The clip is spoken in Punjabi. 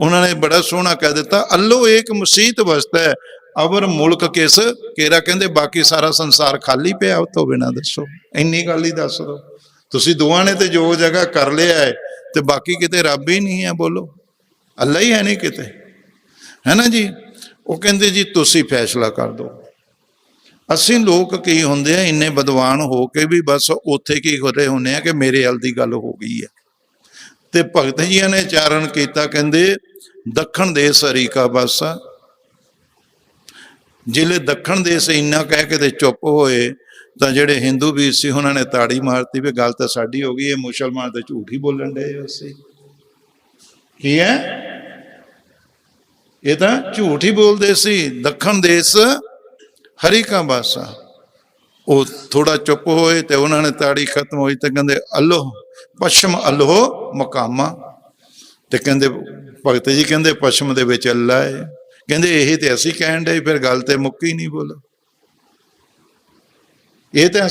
ਉਹਨਾਂ ਨੇ ਬੜਾ ਸੋਹਣਾ ਕਹਿ ਦਿੱਤਾ, ਅੱਲੋ ਇੱਕ ਮਸੀਤ ਵਸਤਾ ਹੈ ਅਵਰ ਮੁਲਕ ਕਿਸ ਕੇਰਾ? ਕਹਿੰਦੇ, ਬਾਕੀ ਸਾਰਾ ਸੰਸਾਰ ਖਾਲੀ ਪਿਆ, ਉਹ ਤੋਂ ਬਿਨਾ ਦੱਸੋ, ਇੰਨੀ ਗੱਲ ਹੀ ਦੱਸ ਦੋ। ਤੁਸੀਂ ਦੋਵਾਂ ਨੇ ਤੇ ਜੋ ਜਗ੍ਹਾ ਕਰ ਲਿਆ ਹੈ, ਤੇ ਬਾਕੀ ਕਿਤੇ ਰੱਬ ਹੀ ਨਹੀਂ ਹੈ, ਬੋਲੋ। ਅੱਲਾ ਹੀ ਹੈ ਨਹੀਂ ਕਿਤੇ। ਹੈ ਨਾ ਜੀ? ਉਹ ਕਹਿੰਦੇ, ਜੀ, ਤੁਸੀਂ ਫੈਸਲਾ ਕਰ ਦਿਓ ਅਸੀਂ ਲੋਕ ਕੀ ਹੁੰਦੇ ਆ, ਇੰਨੇ ਬਦਵਾਨ ਹੋ ਕੇ ਵੀ ਬਸ ਉੱਥੇ ਕੀ ਹੋ ਰਹੇ ਹੁੰਦੇ ਆ ਕਿ ਮੇਰੇ ਹਲ ਦੀ ਗੱਲ ਹੋ ਗਈ ਹੈ। ਤੇ ਭਗਤ ਜੀਆਂ ਨੇ ਚਾਰਨ ਕੀਤਾ, ਕਹਿੰਦੇ, ਦੱਖਣ ਦੇਸ ਹਰੀਕਾ ਬਾਸਾ ਜ਼ਿਲ੍ਹੇ ਦੱਖਣ ਦੇਸ ਇੰਨਾ ਕਹਿ ਕੇ ਤੇ ਚੁੱਪ ਹੋਏ, ਤਾਂ ਜਿਹੜੇ ਹਿੰਦੂ ਵੀਰ ਸੀ, ਉਹਨਾਂ ਨੇ ਤਾੜੀ ਮਾਰਤੀ ਵੀ ਗੱਲ ਤਾਂ ਸਾਡੀ ਹੋ ਗਈ, ਇਹ ਮੁਸਲਮਾਨ ਤਾਂ ਝੂਠ ਹੀ ਬੋਲਣ ਡਏ ਅਸੀਂ। ਕੀ ਹੈ? ਇਹ ਤਾਂ ਝੂਠ ਹੀ ਬੋਲਦੇ ਸੀ, ਦੱਖਣ ਦੇਸ ਹਰੀਕਾ ਬਾਸਾ ਉਹ ਥੋੜਾ ਚੁੱਪ ਹੋਏ ਤੇ ਉਹਨਾਂ ਨੇ ਤਾੜੀ ਖਤਮ ਹੋਈ ਤੇ ਕਹਿੰਦੇ, ਅੱਲੋ ਪਸ਼ਮ ਅੱਲੋ ਮਕਾਮਾ। ਤੇ ਕਹਿੰਦੇ, ਭਗਤ ਜੀ ਕਹਿੰਦੇ ਪਸ਼ਮ ਦੇ ਵਿੱਚ ਅੱਲਾ ਹੈ। ਕਹਿੰਦੇ, ਇਹ ਤੇ ਅਸੀਂ ਕਹਿਣ ਦੇ ਫਿਰ ਗੱਲ ਤੇ ਮੁੱਕੀ ਨਹੀਂ ਬੋਲੋ। ਇਹ ਤਾਂ